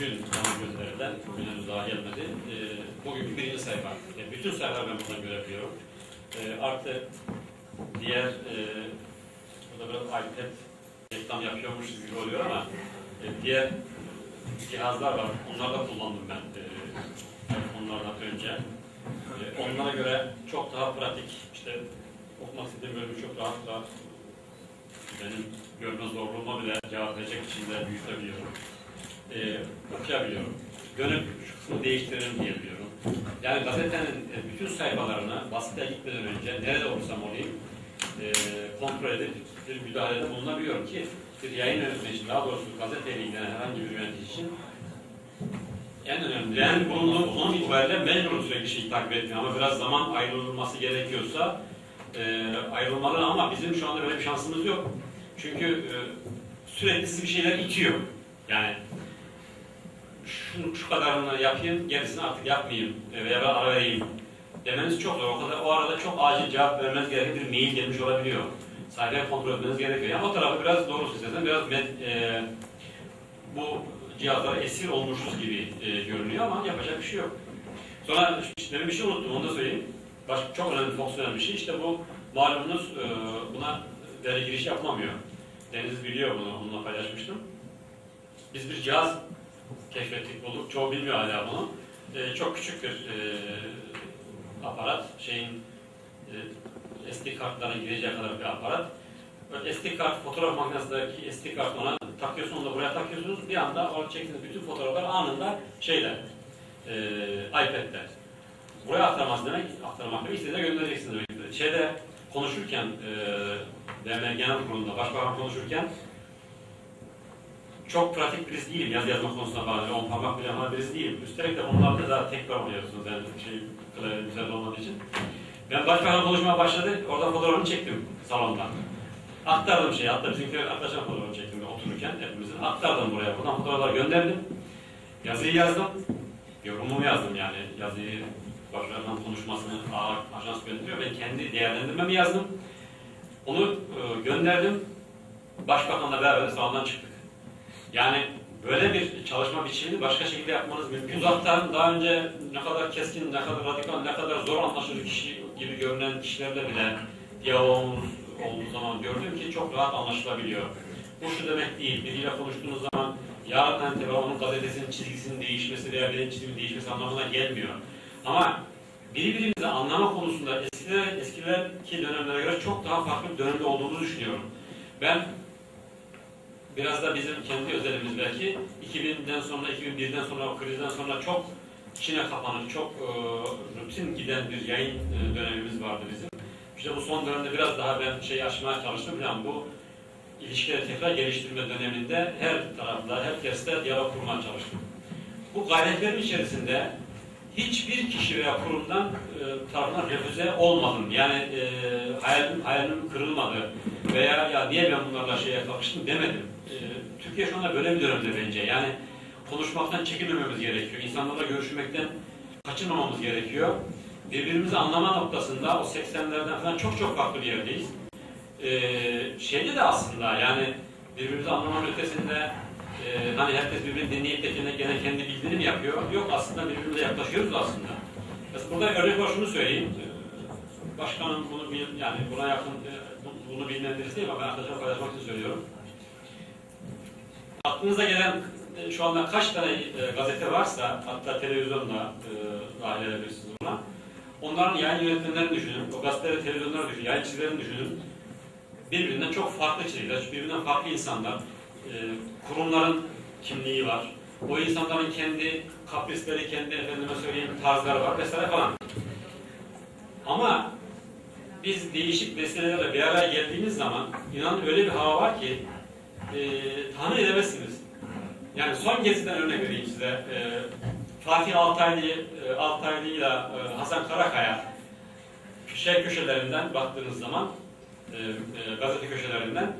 bana gönderilen, bugün daha gelmedi. E, bugünkü birinci sayfa. E, bütün sayfaları ben buradan görebiliyorum. E, artı diğer, e, burada biraz iPad reklam yapıyormuş gibi oluyor ama e, diğer cihazlar var. Onları da kullandım ben e, onlardan önce. E, onlara göre çok daha pratik, işte okumak istediğim bölümü çok rahat rahat benim görme zorluğuma bile cevap verecek biçimde büyütebiliyorum. E, okuyabiliyorum. Dönüp şu kısmı değiştirelim diyebiliyorum. Yani gazetenin e, bütün sayfalarını basite gitmeden önce nerede olursam olayım e, kontrol edip bir müdahalede bulunabiliyorum ki bir yayın yönetmeni için, daha doğrusu gazeteyle ilgilenen herhangi bir yönetici için en önemli. Yani bulunduğum konum itibariyle mecburum sürekli şeyi takip etmeye ama biraz zaman ayrılması gerekiyorsa e, ayrılmalı ama bizim şu anda böyle bir şansımız yok. Çünkü e, sürekli bir şeyler itiyor. Yani şu, şu kadarını yapayım, gerisini artık yapmayayım e, veya ben ara vereyim demeniz çok zor. O, kadar, o arada çok acil cevap vermeniz gereken bir mail gelmiş olabiliyor. Sayfayı kontrol etmeniz gerekiyor. Yani o tarafı biraz doğrusu istesen biraz med, e, bu cihazlara esir olmuşuz gibi e, görünüyor ama yapacak bir şey yok. Sonra demin bir şey unuttum, onu da söyleyeyim. Başka çok önemli, fonksiyonel bir şey. İşte bu malumunuz e, buna veri giriş yapılamıyor. Deniz biliyor bunu, onunla paylaşmıştım. Biz bir cihaz keşfettik, bulduk. Çoğu bilmiyor hala bunu. E, çok küçük bir e, aparat. Şeyin e, SD kartlarına gireceği kadar bir aparat. SD kart, fotoğraf makinesindeki SD kart ona takıyorsunuz, onu da buraya takıyorsunuz. Bir anda orada çektiğiniz bütün fotoğraflar anında şeyler, e, iPad'de. Buraya aktarması demek, aktarmak demek istediğine göndereceksiniz demek. Şeyde konuşurken, e, DMG Genel Kurulu'nda, Başbakan konuşurken çok pratik birisi değilim yaz yazma konusunda falan. On parmak bile ama birisi değilim. Üstelik de onlarda da tekrar oluyorsunuz yani şey klavye güzel olmadığı için. Ben başbakan konuşmaya başladı, orada fotoğrafını çektim salondan. Aktardım şeyi, hatta bizimkiler arkadaşlar fotoğrafını çektim otururken hepimizin. Aktardım buraya, buradan fotoğraflar gönderdim. Yazıyı yazdım, yorumumu yazdım yani. Yazıyı başbakan konuşmasını ajans gönderiyor. Ben kendi değerlendirmemi yazdım. Onu e, gönderdim. Başbakanla beraber salondan çıktık. Yani böyle bir çalışma biçimini başka şekilde yapmanız mümkün. Uzaktan daha önce ne kadar keskin, ne kadar radikal, ne kadar zor anlaşılır kişi gibi görünen kişilerle bile diyalogumuz olduğu zaman gördüm ki çok rahat anlaşılabiliyor. Bu şu demek değil, biriyle konuştuğunuz zaman yarın itibaren onun gazetesinin çizgisinin değişmesi veya benim çizgimin değişmesi anlamına gelmiyor. Ama birbirimizi anlama konusunda eskiler, eskilerki dönemlere göre çok daha farklı bir dönemde olduğunu düşünüyorum. Ben biraz da bizim kendi özelimiz belki 2000'den sonra, 2001'den sonra, o krizden sonra çok içine kapanık, çok e, rutin giden bir yayın e, dönemimiz vardı bizim. İşte bu son dönemde biraz daha ben şey açmaya çalıştım falan bu ilişkileri tekrar geliştirme döneminde her tarafta, herkesle diyalog kurmaya çalıştım. Bu gayretlerin içerisinde hiçbir kişi veya kurumdan e, tarafından refüze olmadım. Yani e, hayalim, hayalim kırılmadı veya ya niye ben bunlarla şeye kalkıştım demedim. E, Türkiye şu anda böyle bir dönemde bence. Yani konuşmaktan çekinmememiz gerekiyor. İnsanlarla görüşmekten kaçınmamamız gerekiyor. Birbirimizi anlama noktasında o 80'lerden falan çok çok farklı bir yerdeyiz. Ee, şeyde de aslında yani birbirimizi anlamanın ötesinde e, hani herkes birbirini dinleyip de gene, kendi bildiğini mi yapıyor? Yok aslında birbirimize yaklaşıyoruz aslında. Mesela burada örnek var şunu söyleyeyim. Başkanım bunu yani buna yakın e, bunu bilmeyen birisi değil ama ben arkadaşlar paylaşmak için söylüyorum. Aklınıza gelen e, şu anda kaç tane e, gazete varsa hatta televizyonda e, dahil edebilirsiniz buna. Onların yayın yönetmenlerini düşünün, o gazeteleri, televizyonları düşünün, yayın çizgilerini düşünün. Birbirinden çok farklı çizgiler, birbirinden farklı insanlar. E, kurumların kimliği var. O insanların kendi kaprisleri, kendi efendime söyleyeyim tarzları var vesaire falan. Ama biz değişik vesilelerle bir araya geldiğimiz zaman inanın öyle bir hava var ki e, tahmin edemezsiniz. Yani son geziden örnek vereyim size. E, Fatih Altaylı, e, Altaylı ile e, Hasan Karakaya şey köşelerinden baktığınız zaman e, e, gazete köşelerinden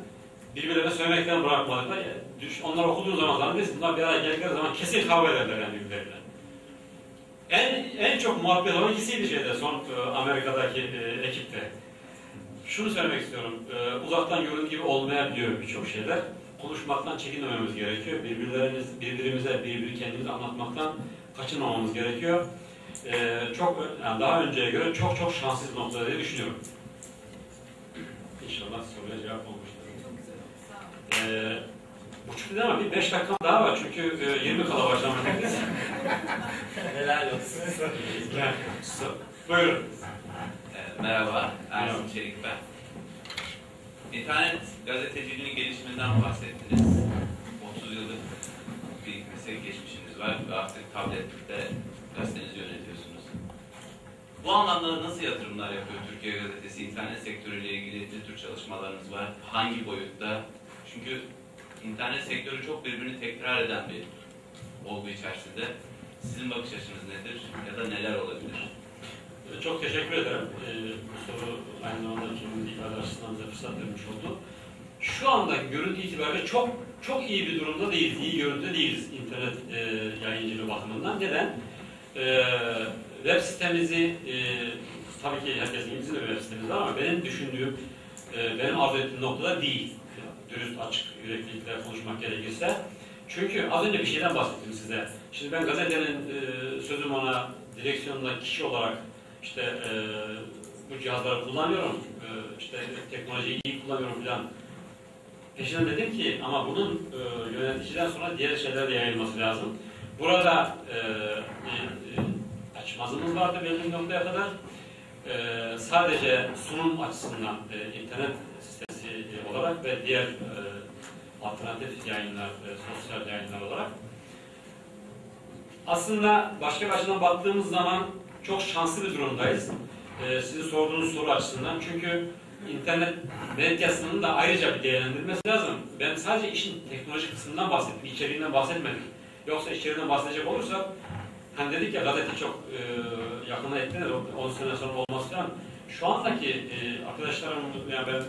birbirlerine söylemekten bırakmadılar. Düş, onlar okuduğu zaman zannedersiniz bunlar bir araya geldikleri zaman kesin kavga ederler yani birbirlerine. En, en çok muhabbet olan ikisiydi şeyde son e, Amerika'daki e, ekipte. Şunu söylemek istiyorum. E, uzaktan göründüğü gibi olmayabiliyor birçok şeyler. konuşmaktan çekinmememiz gerekiyor. Birbirlerimiz, birbirimize, birbiri kendimizi anlatmaktan kaçınmamamız gerekiyor. Ee, çok yani daha önceye göre çok çok şanslı bir noktada diye düşünüyorum. İnşallah soruya cevap olmuştur. Çok güzel. Sağ olun. Ee, buçuk değil ama bir beş dakika daha var çünkü e, 20 kala başlamalıyız. Helal olsun. Yani, so- Buyurun. Ee, Merhaba, Ersin. Çelik ben. İnternet gazeteciliğinin gelişiminden bahsettiniz. 30 yıllık bir meslek geçmişiniz var ve artık tablette gazetenizi yönetiyorsunuz. Bu anlamda nasıl yatırımlar yapıyor Türkiye Gazetesi? İnternet sektörüyle ilgili ne tür çalışmalarınız var? Hangi boyutta? Çünkü internet sektörü çok birbirini tekrar eden bir olgu içerisinde. Sizin bakış açınız nedir ya da neler olabilir? Çok teşekkür ederim. Ee, bu soru aynı zamanda kimin ifade açısından bize fırsat vermiş oldu. Şu andaki görüntü itibariyle çok çok iyi bir durumda değiliz. İyi görüntüde değiliz internet e, yayıncılığı bakımından. Neden? Ee, web sitemizi e, tabii ki herkesin bir web sitemiz var ama benim düşündüğüm, e, benim arzu ettiğim noktada değil. Dürüst, açık yüreklilikle konuşmak gerekirse. Çünkü az önce bir şeyden bahsettim size. Şimdi ben gazetenin e, sözüm ona direksiyonda kişi olarak işte e, bu cihazları kullanıyorum, e, işte teknolojiyi iyi kullanıyorum falan. Peşinden dedim ki ama bunun e, yöneticiden sonra diğer şeyler de yayılması lazım. Burada e, e, açmazımız vardı belli bir noktaya kadar. E, sadece sunum açısından e, internet e, olarak ve diğer e, alternatif yayınlar, e, sosyal yayınlar olarak. Aslında başka bir açıdan baktığımız zaman çok şanslı bir durumdayız. Ee, sizin sorduğunuz soru açısından. Çünkü internet medyasının da ayrıca bir değerlendirilmesi lazım. Ben sadece işin teknolojik kısmından bahsettim, içeriğinden bahsetmedim. Yoksa içeriğinden bahsedecek olursak, hani dedik ya gazete çok e, yakına eklenir, 10 sene sonra olmaz falan. Şu andaki e, arkadaşlarım, yani ben e,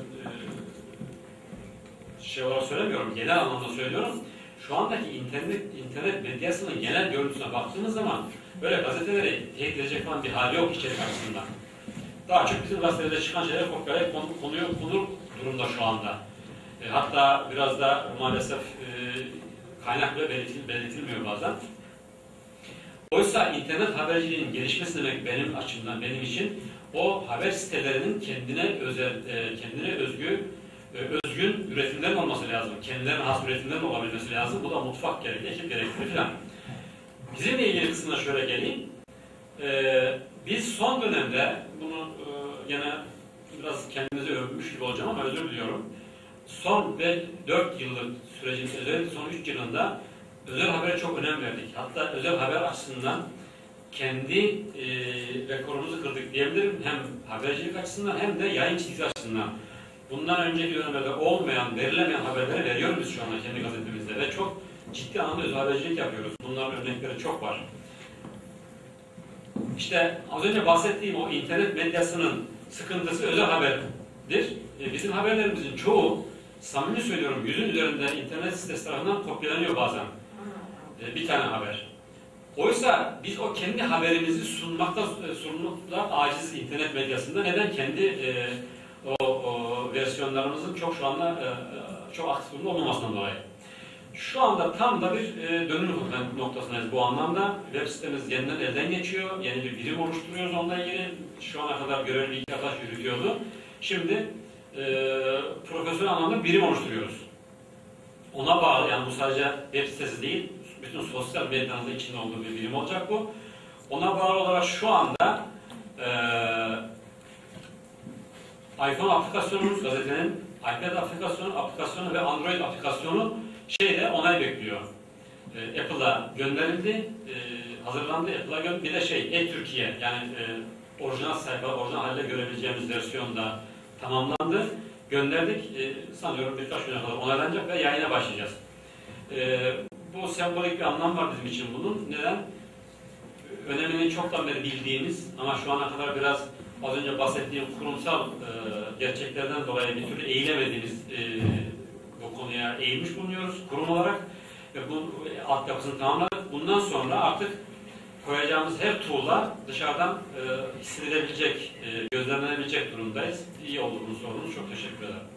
şey olarak söylemiyorum, genel anlamda söylüyorum. Şu andaki internet internet medyasının genel görüntüsüne baktığımız zaman böyle gazeteleri tehdit edecek falan bir hali yok içerik açısından. Daha çok bizim gazetelerde çıkan şeyler kopyalayıp konu, konuyor, konur durumda şu anda. E, hatta biraz da maalesef e, kaynak belirtil, belirtilmiyor bazen. Oysa internet haberciliğinin gelişmesi demek benim açımdan, benim için o haber sitelerinin kendine özel, e, kendine özgü özgün üretimlerin olması lazım. Kendilerine has üretimlerin olabilmesi lazım. Bu da mutfak gerekli, ekip gerekli filan. Bizimle ilgili kısmına şöyle geleyim. Ee, biz son dönemde bunu e, gene biraz kendimizi övmüş gibi olacağım ama özür diliyorum. Son ve 4 yıllık sürecin özellikle son 3 yılında özel habere çok önem verdik. Hatta özel haber açısından kendi e, rekorumuzu kırdık diyebilirim. Hem habercilik açısından hem de yayın çizgisi açısından. Bundan önceki dönemlerde olmayan, verilemeyen haberleri veriyoruz biz şu anda kendi gazetemizde ve çok ciddi anlamda habercilik yapıyoruz. Bunların örnekleri çok var. İşte az önce bahsettiğim o internet medyasının sıkıntısı özel haberdir. E, bizim haberlerimizin çoğu, samimi söylüyorum, yüzün üzerinde internet sitesi tarafından kopyalanıyor bazen. E, bir tane haber. Oysa biz o kendi haberimizi sunmakta, e, sunmakta aciz internet medyasında. Neden? Kendi e, o, o versiyonlarımızın çok şu anda e, çok aktif olmamasından dolayı. Şu anda tam da bir e, dönüm noktasındayız bu anlamda. Web sitemiz yeniden elden geçiyor. Yeni bir birim oluşturuyoruz onunla ilgili. Şu ana kadar görevli iki arkadaş yürütüyordu. Şimdi e, profesyonel anlamda birim oluşturuyoruz. Ona bağlı, yani bu sadece web sitesi değil, bütün sosyal medyanın da içinde olduğu bir birim olacak bu. Ona bağlı olarak şu anda e, iPhone aplikasyonumuz gazetenin, iPad aplikasyonu, aplikasyonu ve Android aplikasyonu şeyde onay bekliyor. E, Apple'a gönderildi, e, hazırlandı. Apple'a gö- bir de şey, e-Türkiye yani e, orijinal sayfa, orijinal halde görebileceğimiz versiyonda tamamlandı. Gönderdik. E, sanıyorum birkaç güne kadar onaylanacak ve yayına başlayacağız. E, bu sembolik bir anlam var bizim için bunun. Neden? Önemini çoktan beri bildiğimiz ama şu ana kadar biraz az önce bahsettiğim kurumsal e, gerçeklerden dolayı bir türlü eğilemediğimiz e, bu konuya eğilmiş bulunuyoruz kurum olarak ve bu altyapısını tamamladık. Bundan sonra artık koyacağımız her tuğla dışarıdan e, hissedilebilecek, e, gözlemlenebilecek durumdayız. İyi olduğunu sorunuz. Çok teşekkür ederim.